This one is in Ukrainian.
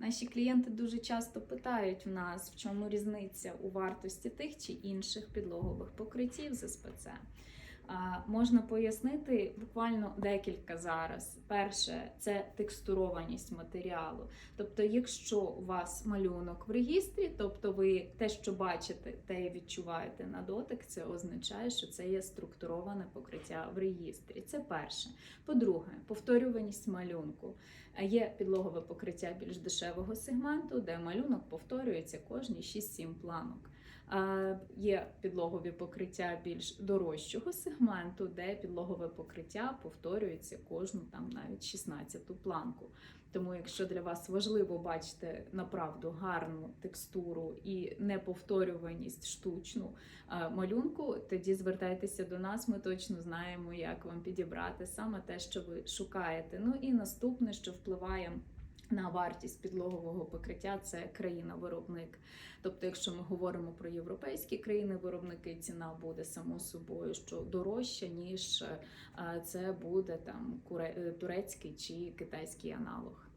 Наші клієнти дуже часто питають в нас, в чому різниця у вартості тих чи інших підлогових покриттів з СПЦ. Можна пояснити буквально декілька зараз. Перше це текстурованість матеріалу. Тобто, якщо у вас малюнок в регістрі, тобто ви те, що бачите, те і відчуваєте на дотик, це означає, що це є структуроване покриття в регістрі. Це перше. По-друге, повторюваність малюнку. Е, Є підлогове покриття більш дешевого сегменту, де малюнок повторюється кожні 6-7 планок. Є підлогові покриття більш дорожчого сегменту, де підлогове покриття повторюється кожну там навіть 16-ту планку. Тому, якщо для вас важливо бачити направду гарну текстуру і неповторюваність штучну е, малюнку, тоді звертайтеся до нас. Ми точно знаємо, як вам підібрати саме те, що ви шукаєте. Ну і наступне, що впливає. На вартість підлогового покриття це країна-виробник. Тобто, якщо ми говоримо про європейські країни-виробники, ціна буде само собою що дорожча, ніж е, це буде там турецький чи китайський аналог.